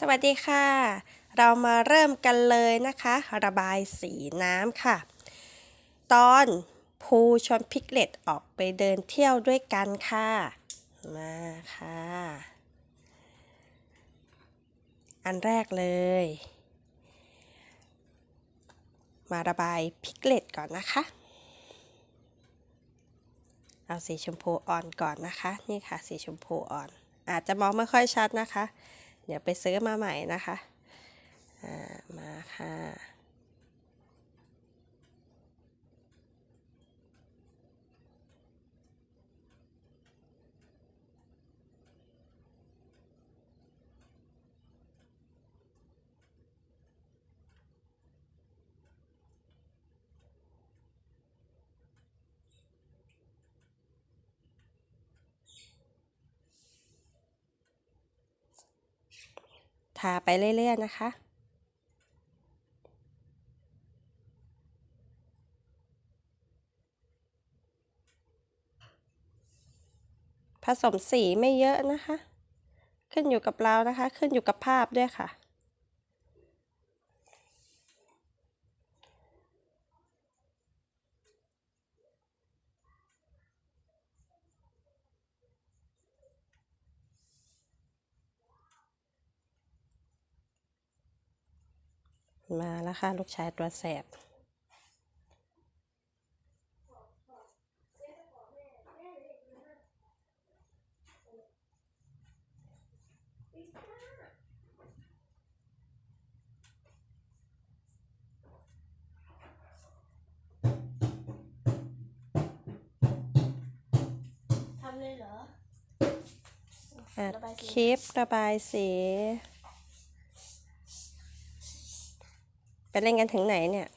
สวัสดีค่ะ เรามาเริ่มกันเลยนะคะ ระบายสีน้ำค่ะ ตอนภูชวนพิกเลตออกไปเดินเที่ยวด้วยกันค่ะ มาค่ะ อันแรกเลย มาระบายพิกเลตก่อนนะคะ เอาสีชมพูอ่อนก่อนนะคะ นี่ค่ะสีชมพูอ่อน อาจจะมองไม่ค่อยชัดนะคะ เดี๋ยวไปซื้อมาใหม่นะคะมาค่ะ ทาไปเรื่อยๆนะคะ ผสมสีไม่เยอะนะคะ ขึ้นอยู่กับเรานะคะ ขึ้นอยู่กับภาพด้วยค่ะ มาแล้วค่ะ ลูกชายตัวแสบทำเลยเหรออัดระบายสีคลิประบายสี ไป เล่นกันถึงไหนเนี่ย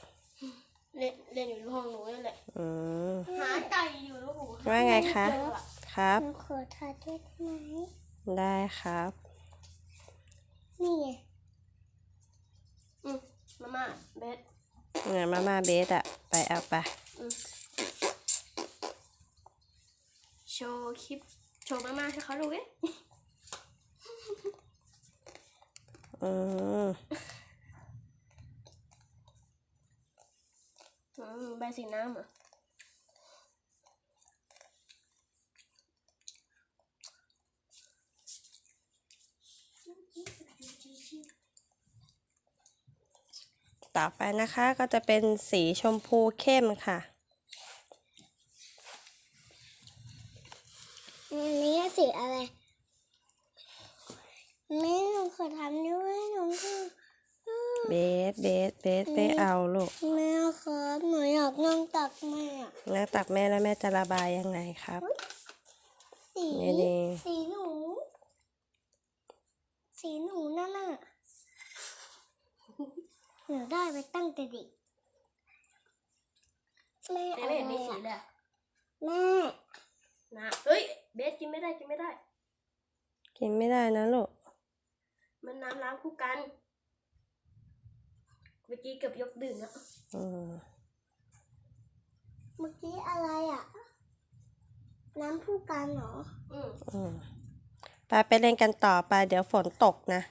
เล่นเล่นอยู่ในห้องหนูนั่นแหละ อืม หาไก่อยู่แล้วหูว่าไงคะ ครับ หนูขอทาด้วยได้ไหมได้ครับ นี่ไงอืมมาม่าเบสเนี่ยมาม่าเบสอะไปเอาไปโชว์คลิป โชว์มาม่าให้เขาดูดิอืม อืม ใบสีน้ำอะต่อไปนะคะก็จะเป็นสีชมพูเข้มค่ะ อันนี้สีอะไรแม่หนูขอทำด้วยหนูคือ เบสเบสเบสไม่เอาลูก แม่ครับหนูอยากนั่งตักแม่แล้วตักแม่แล้วแม่จะระบายยังไงครับ สีนี่ดี สีหนู สีหนูนั่นน่ะหนูได้ไปตั้งแต่เด็กแม่แต่อะไม่ไรเห็นมีสีอะเลยอะแม่นะเอ้ย เบสกินไม่ได้กินไม่ได้ กินไม่ได้นะลูก มันน้ำล้างคู่กัน เมื่อกี้เกือบยกดื่มแล้วอืมเมื่อกี้อะไรอะ น้ำผู้กันเหรออืมอืมไปไปเล่นกันต่อไป เดี๋ยวฝนตกนะ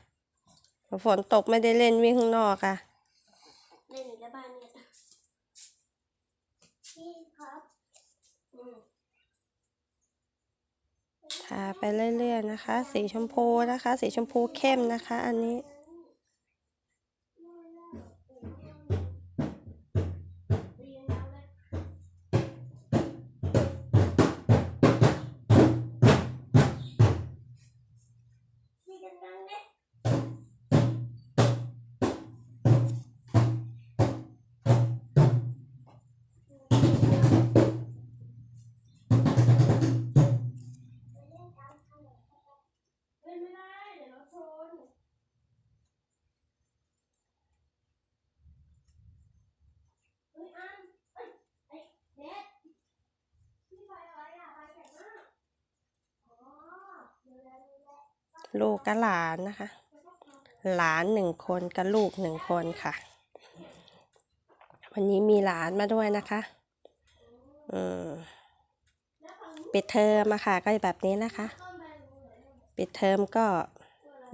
เดี๋ยวฝนตกไม่ได้เล่นวิ่งข้างนอกค่ะเล่นอยู่ในบ้านเนี่ยพี่ครับอืมทาไปเรื่อยๆนะคะ สีชมพูนะคะ สีชมพูเข้มนะคะ อันนี้ ล้วลูกกับหลานนะคะ หลานหนึ่งคนกับลูกหนึ่งคนค่ะ วันนี้มีหลานมาด้วยนะคะอืมปิดเทอมมาค่ะ ก็แบบนี้นะคะ ปิดเทอมก็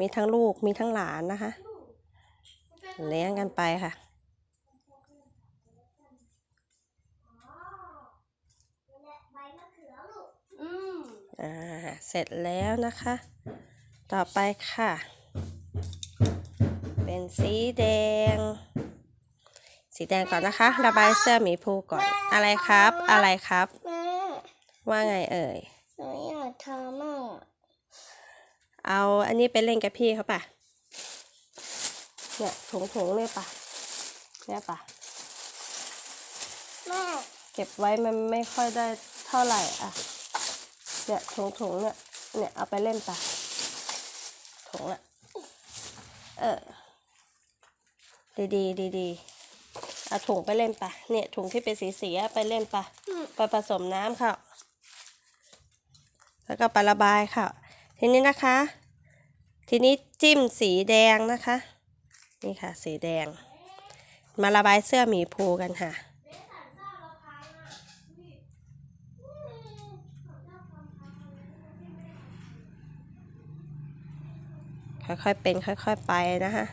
มีทั้งลูกมีทั้งหลานนะคะ เลี้ยงกันไปค่ะใบมะเขือลูกอืมอ่าเสร็จแล้วนะคะ ต่อไปค่ะ เป็นสีแดง สีแดงก่อนนะคะ ระบายเสื้อหมีภูก่อน อะไรครับ อะไรครับ แม่ว่าไงเอ่ย หนูอยากทำมั่งอะเอาอันนี้ไปเล่นกับพี่เขาป่ะ เนี่ยถุงถุงๆเนี่ยป่ะ เนี่ยป่ะ แม่เก็บไว้มันไม่ค่อยได้เท่าไหร่อะ เนี่ยถุงถุงๆเนี่ย เนี่ยเอาไปเล่นป่ะถุ งอะเออ ดีดีดีดีๆเอาถุงไปเล่นป่ะเนี่ยถุงที่เป็นสีสีๆอะไปเล่นป่ะไปผสมน้ำค่ะ แล้วก็ไประบายค่ะ ทีนี้นะคะ ทีนี้จิ้มสีแดงนะคะ นี่ค่ะ สีแดง มาระบายเสื้อหมีภูกันค่ะ ค่อยๆเป็นค่อย ๆไปนะคะ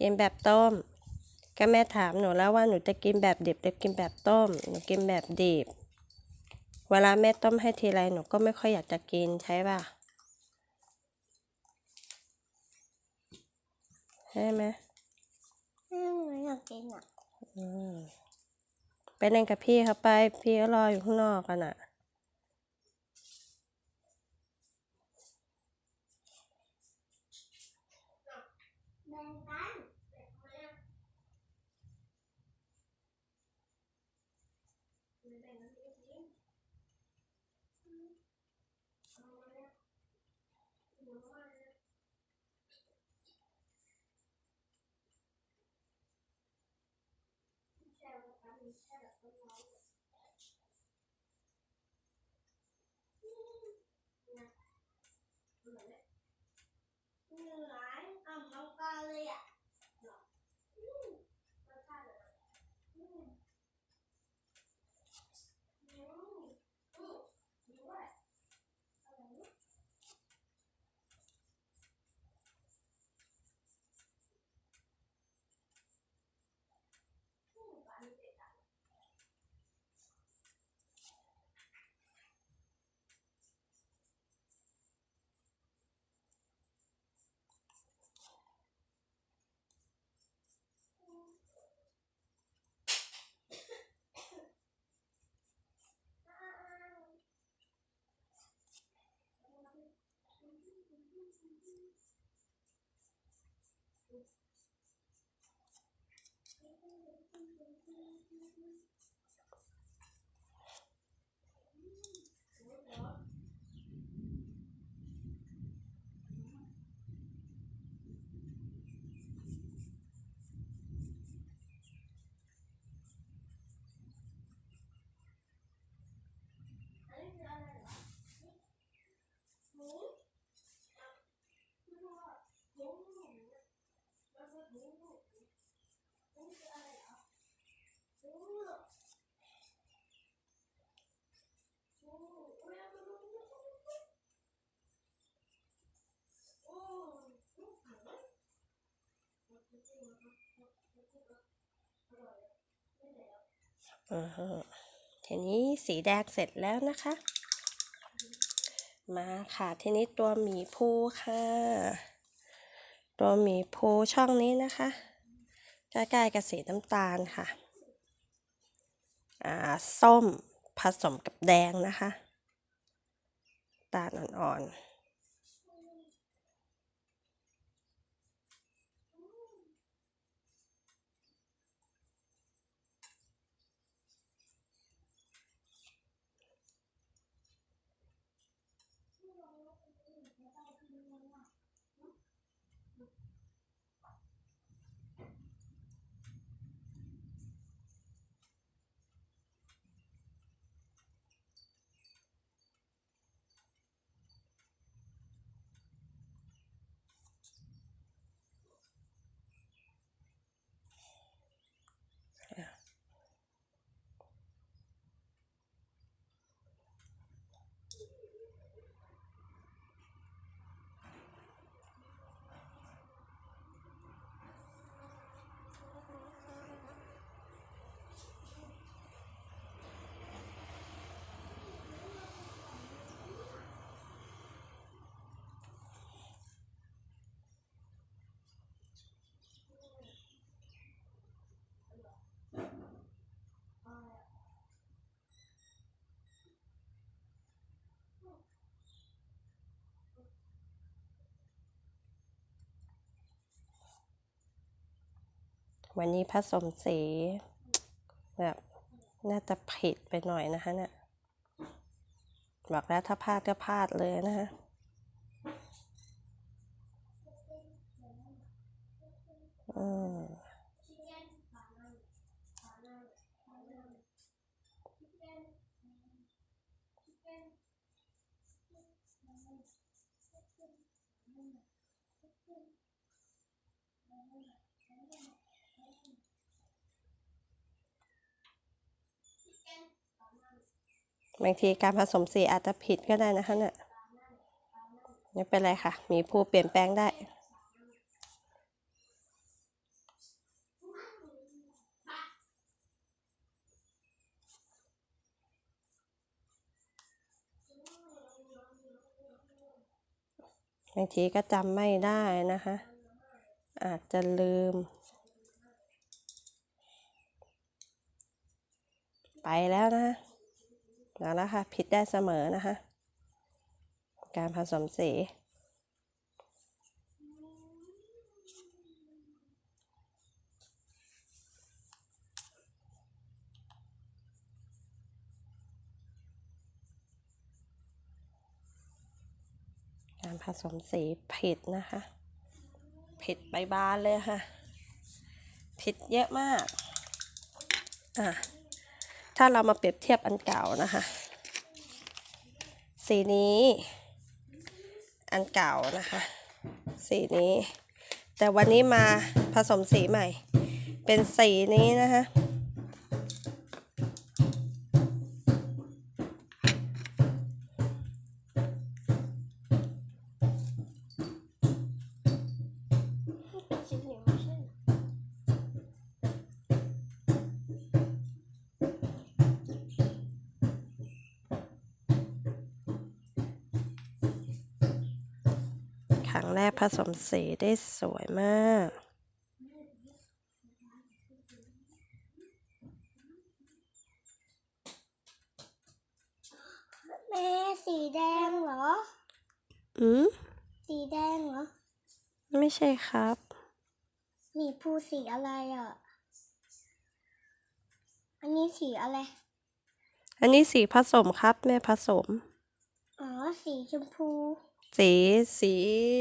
กินแบบต้ม ก็แม่ถามหนูแล้วว่าหนูจะกินแบบดิบหรือกินแบบต้ม หนูกินแบบดิบ เวลาแม่ต้มให้ทีไรหนูก็ไม่ค่อยอยากจะกินใช่ป่ะ ใช่ไหมแม่หนูอยากกินอะอืมไปเล่นกับพี่เขาไป พี่ก็รออยู่ข้างนอกกันอะ แบ่งกันเหนื่อยอ่ำ น้ Jesus. ทีนี้สีแดงเสร็จแล้วนะคะ มาค่ะทีนี้ตัวหมีภูค่ะ ตัวหมีภูช่องนี้นะคะใกล้ๆกับสีน้ำตาลค่ะ อ่า ส้มผสมกับแดงนะคะ ตาลอ่อน วันนี้ผสมสีแบบน่าจะผิดไปหน่อยนะคะเนี่ยบอกแล้วถ้าพลาดก็พลาดเลยนะคะอืม chicken บานาบานาบานา chicken chicken chicken บางทีการผสมสีอาจจะผิดก็ได้นะคะเนี่ยไม่เป็นไรค่ะ มีผู้เปลี่ยนแปลงได้ บางทีก็จำไม่ได้นะคะ อาจจะลืม ไปแล้วนะคะ เอาละค่ะผิดได้เสมอนะคะ การผสมสีการผสมสีผิดนะคะ ผิดใบบานเลยค่ะ ผิดเยอะมาก อะ ถ้าเรามาเปรียบเทียบอันเก่านะคะ สีนี้ อันเก่านะคะ สีนี้ แต่วันนี้มาผสมสีใหม่ เป็นสีนี้นะคะ ผสมสีได้สวยมาก แม่สีแดงเหรอ อืมสีแดงเหรอ ไม่ใช่ครับหมีภูสีอะไรอะ อันนี้สีอะไร อันนี้สีผสมครับ แม่ผสม อ๋อ สีชมพู สีสี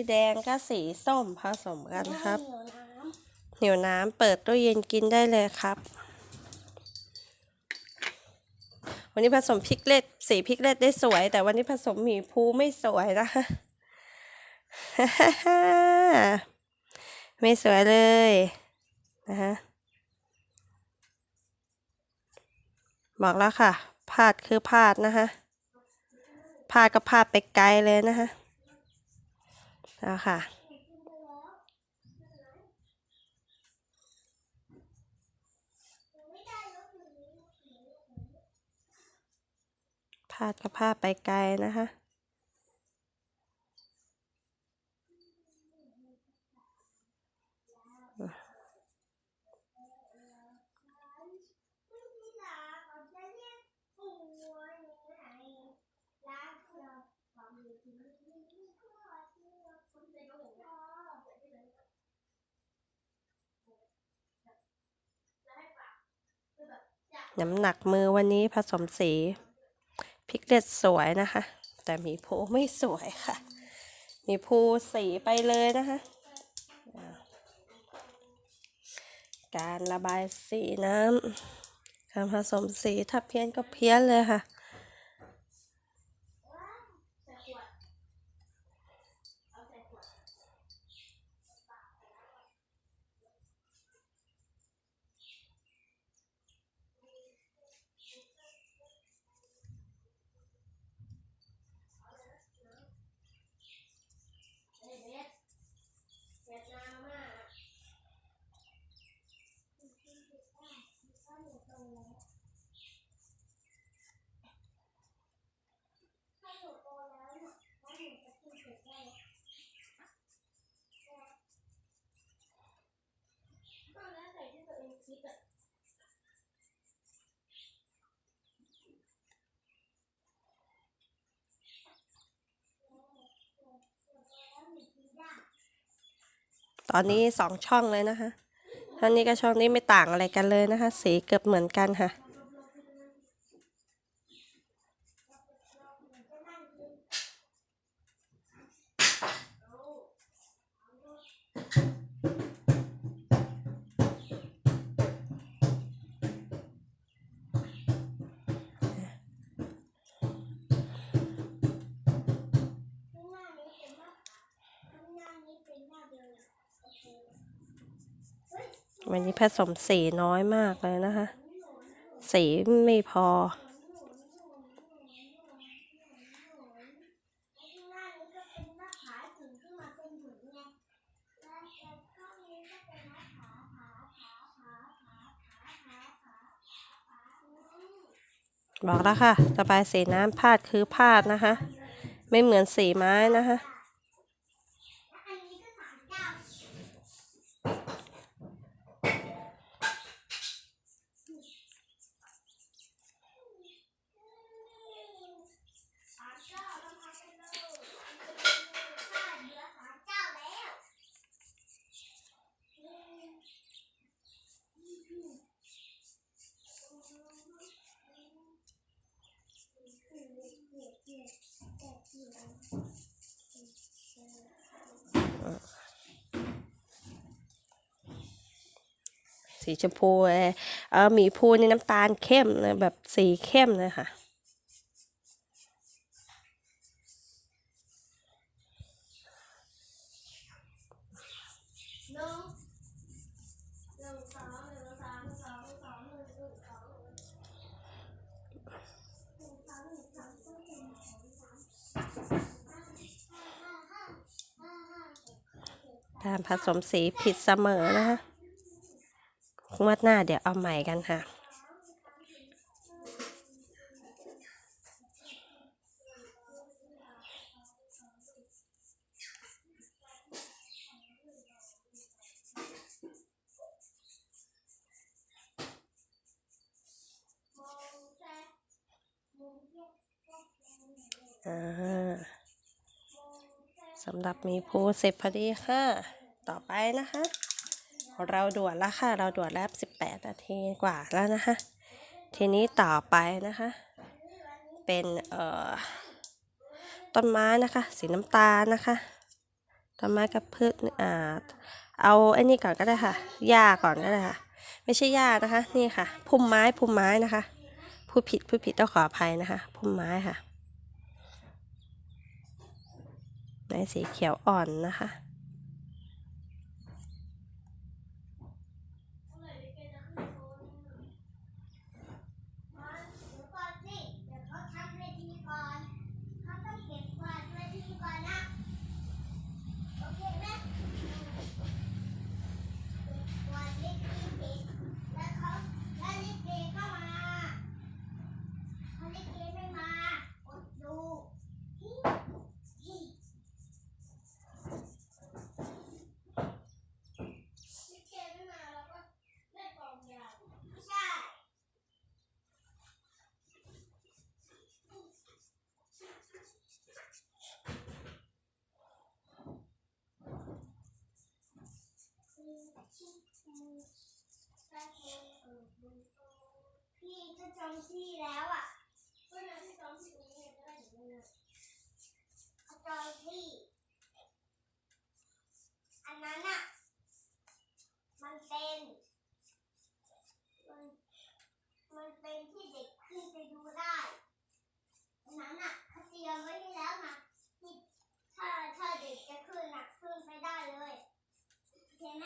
แดงก็สีส้มผสมกันครับ เหนียวน้หิวน้ำเปิดตู้เย็นกินได้เลยครับ วันนี้ผสมพริกเล็ด สีพริกเล็ดได้สวย แต่วันนี้ผสมหมีภูไม่สวยนะคะไม่สวยเลยนะคะบอกแล้วค่ะพลาดคือพลาดนะคะพลาดก็พลาดไปไกลเลยนะคะ แล้วค่ะ พาดก็พาดไปไกลนะคะ น้ำหนักมือวันนี้ผสมสีพิกเด็ดสวยนะคะ แต่มีภูไม่สวยค่ะ มีภูสีไปเลยนะคะ การระบายสีน้ำการผสมสีถ้าเพี้ยนก็เพี้ยนเลยค่ะ ที่ตัวเองคิดอะตอนนี้สองช่องเลยนะคะท่านนี้กับช่องนี้ไม่ต่างอะไรกันเลยนะคะ สีเกือบเหมือนกันค่ะ วันนี้ผสมสีน้อยมากเลยนะคะ สีไม่พอ บอกแล้วค่ะระบายสีน้ำพาดคือพาดนะคะ ไม่เหมือนสีไม้นะคะ สีชมพูเออหมีพูในน้ำตาลเข้มนะแบบสีเข้มเลยค่ะการผสมสีผิดเสมอนะคะ งวดหน้าเดี๋ยวเอาใหม่กันค่ะอ่าสำหรับมีภูเสร็จพอดีค่ะ ต่อไปนะคะ เราด่วนแล้วค่ะเราด่วนแล้ว18นาทีกว่าแล้วนะคะทีนี้ต่อไปนะคะ เป็นเอ่อต้นไม้นะคะสีน้ำตาลนะคะต้นไม้กับพืชอ่าเอาไอ้นี่ก่อนก็ได้ค่ะหญ้าก่อนก็ได้ค่ะ ไม่ใช่หญ้านะคะนี่ค่ะพุ่มไม้พุ่มไม้นะคะพูดผิดพูดผิดต้องขออภัยนะคะพุ่มไม้ค่ะไม้สีเขียวอ่อนนะคะ มาเดี๋ยวก่อนสิเดี๋ยวเขาทำเวทีก่อนเขาต้องเก็บกวาดเวทีก่อนนะ โอเคไหมเก็บกวาดเวทีเสร็จแล้วเขาแล้วลิเกเข้ามาเขาลิเกไม่มากดดูฮิฮิลิเกไม่มาเราก็เล่นกลองยาวไม่ใช่ พี่ถ้าจองที่แล้วอะก็เลยที่จองที่ตรงนี้จะได้หนูเลยเขาจองที่ อันนั้นอะ มันเป็น มันมันเป็นที่เด็กขึ้นไปดูได้ อันนั้นอะเขาเตรียมไว้ให้แล้วนะที่ถ้าถ้าเด็กจะขึ้นอะขึ้นไปได้เลยโอเคไหม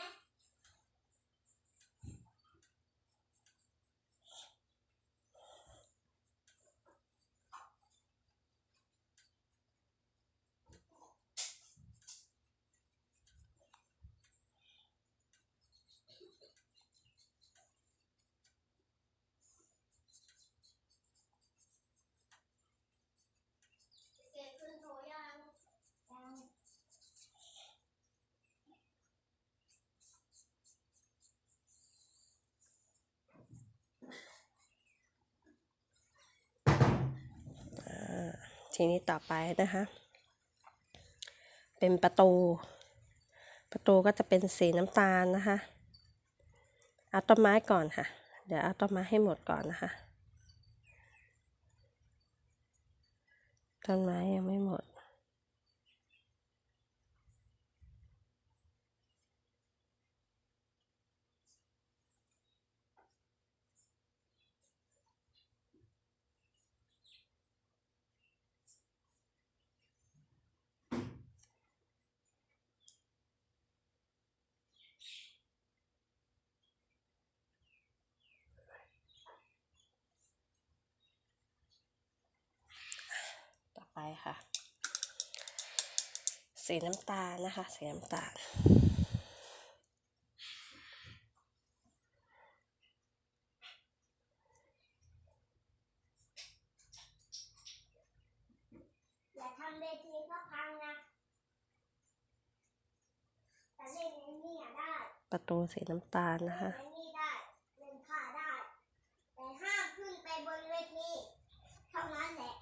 เก็บขึ้นโถยังยัง ทีนี้ต่อไปนะคะ เป็นประตู ประตูก็จะเป็นสีน้ำตาลนะคะ เอาต้นไม้ก่อนค่ะ เดี๋ยวเอาต้นไม้ให้หมดก่อนนะคะ ต้นไม้ยังไม่หมด ต่อไปค่ะ สีน้ำตาลนะคะ สีน้ำตาลอย่าทำเวทีก็พังนะแต่เล่นในนี่อะได้ ประตูสีน้ำตาลนะคะ เล่นในนี่ได้ เล่นผ้าได้ แต่ห้ามขึ้นไปบนเวทีเท่านั้นแหละ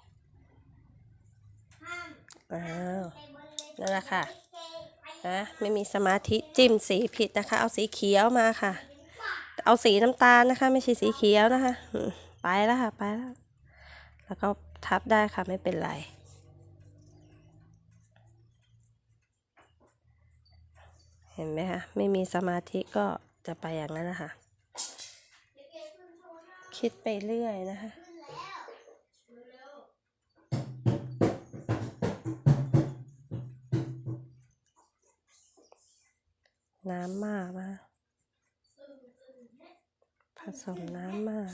ห้าม อ้าวนั่นแหละค่ะนะไม่มีสมาธิจิ้มสีผิดนะคะ เอาสีเขียวมาค่ะ เอาสีน้ำตาลนะคะ ไม่ใช่สีเขียวนะคะ ไปแล้วค่ะ ไปแล้ว แล้วก็ทับได้ค่ะไม่เป็นไรเห็นไหมคะไม่มีสมาธิก็จะไปอย่างนั้นนะคะ คิดไปเรื่อยนะคะ น้ำมากนะ ผสมน้ำมาก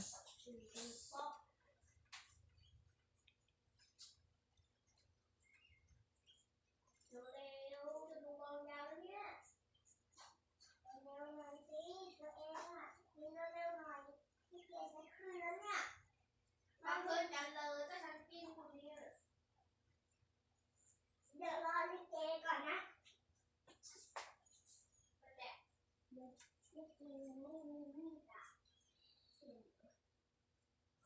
เดี๋ยวรอลิเกก่อนนะ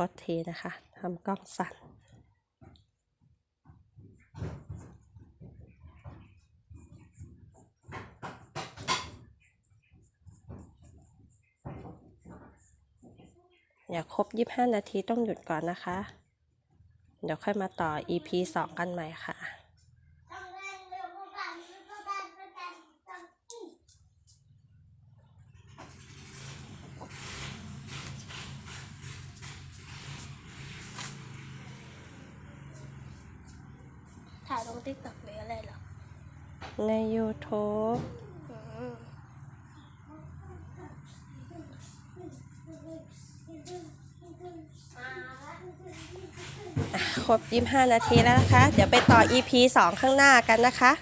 พอเทนะคะทำกล้องสั่นอย่าครบ 25 นาทีต้องหยุดก่อนนะคะ เดี๋ยวค่อยมาต่อ EP 2 กันใหม่ค่ะ ต้องเล่นเร็วกันเร็วกันเร็วกันต้องอีก ถ่ายลงติ๊กต็อกหรืออะไรเหรอ ใน YouTube อะครบ 25 นาทีแล้วนะคะ เดี๋ยวไปต่อ EP 2 ข้างหน้ากันนะคะ